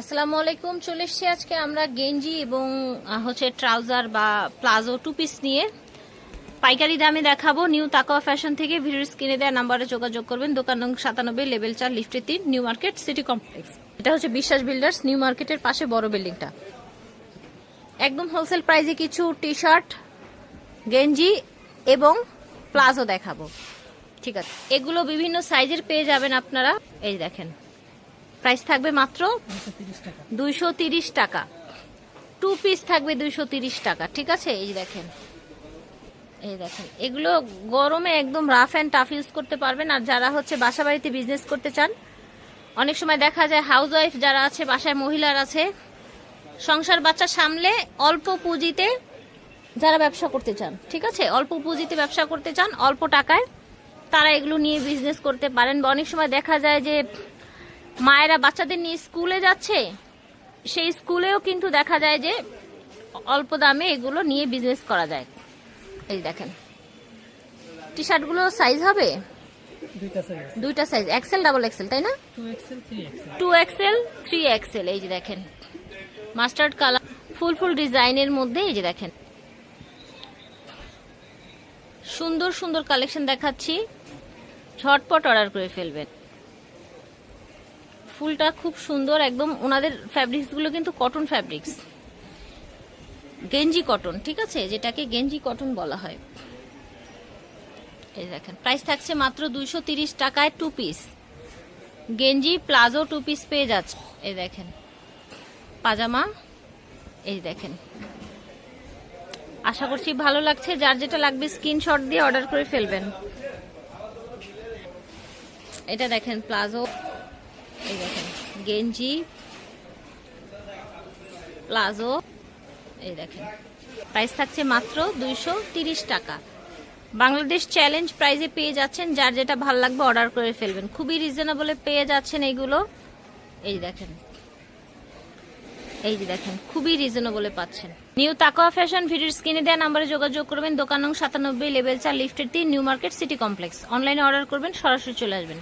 আসসালামু আলাইকুম, চলে এসছি আজকে আমরা গেঞ্জি এবং হচ্ছে ট্রাউজার বা প্লাজো টু পিস নিয়ে। পাইকারি দামে দেখাবো নিউ তাকওয়া ফ্যাশন থেকে, ভিডিওর স্ক্রিনে দেওয়া নাম্বারে যোগাযোগ করবেন, দোকান নং সাতানব্বই লেভেল চার, লিফটে তিন, নিউ মার্কেট, সিটি কমপ্লেক্স। এটা হচ্ছে বিশ্বাস বিল্ডার্স, নিউ মার্কেটের পাশে বড় বিল্ডিংটা। একদম হোলসেল প্রাইসে কিছু টি শার্ট গেঞ্জি এবং প্লাজো দেখাবো। ঠিক আছে। এগুলো বিভিন্ন সাইজের পেয়ে যাবেন আপনারা। এই দেখেন। প্রাইস থাকবে মাত্র দুইশো তিরিশ টাকা। টু পিস থাকবে দুইশো তিরিশ টাকা, ঠিক আছে? এই দেখেন। এই দেখেন। এগুলো গরমে একদম রাফ অ্যান্ড টাফ ইউজ করতে পারবেন। আর যারা হচ্ছে বাসা বাড়িতে বিজনেস করতে চান, অনেক সময় দেখা যায় হাউস ওয়াইফ যারা আছে, বাসায় মহিলার আছে, সংসার বাচ্চা সামলে অল্প পুঁজিতে যারা ব্যবসা করতে চান, ঠিক আছে? অল্প পুঁজিতে ব্যবসা করতে চান, অল্প টাকায় তারা এগুলো নিয়ে বিজনেস করতে পারেন। বা অনেক সময় দেখা যায় যে মায়েরা বাচ্চাদের নিয়ে স্কুলে যাচ্ছে সেই স্কুলেও কিন্তু দেখা যায় যে অল্প দামে এগুলো নিয়ে বিজনেস করা যায়। এই দেখেন। টি শার্টগুলো সাইজ হবে? দুইটা সাইজ এক্সেল ডাবল এক্সেল তাই না? টু এক্সেল থ্রি এক্সেল এই যে দেখেন। মাস্টার্ড কালার ফুল ফুল ডিজাইনের মধ্যে এই যে দেখেন। সুন্দর সুন্দর কালেকশন দেখাচ্ছি। ঝটপট অর্ডার করে ফেলবেন। ফুলটা খুব সুন্দর, একদম ওনাদের ফ্যাব্রিক্সগুলো কিন্তু কটন ফ্যাব্রিক্স গেঞ্জি কটন ঠিক আছে? যেটাকে গেঞ্জি কটন বলা হয়। এই দেখেন প্রাইস থাকছে মাত্র দুইশো তিরিশ টাকায় টু পিস গেঞ্জি প্লাজো টু পিস পেয়ে যাচ্ছে। এই দেখেন, পাজামা, এই দেখেন। আশা করছি ভালো লাগছে, যার যেটা লাগবে স্ক্রিনশট দিয়ে অর্ডার করে ফেলবেন। এটা দেখেন, প্লাজো। এই দেখেন, গেঞ্জি, প্লাজো, এই দেখেন। প্রাইস থাকছে মাত্র দুইশো টাকা। বাংলাদেশ চ্যালেঞ্জ প্রাইজে পেয়ে যাচ্ছেন, যার যেটা ভালো লাগবে অর্ডার করে ফেলবেন। খুবই রিজনেবলে পেয়ে যাচ্ছেন এইগুলো এই দেখেন। এই যে দেখেন, খুবই রিজনেবলে পাচ্ছেন। নিউ তাকোয়া ফ্যাশন ভিডিওর স্ক্রিনে দেওয়া নাম্বারে যোগাযোগ করবেন। দোকান নং সাতানব্বই লেভেল চার লিফটের তিন নিউ মার্কেট সিটি কমপ্লেক্স অনলাইনে অর্ডার করবেন, সরাসরি চলে আসবেন।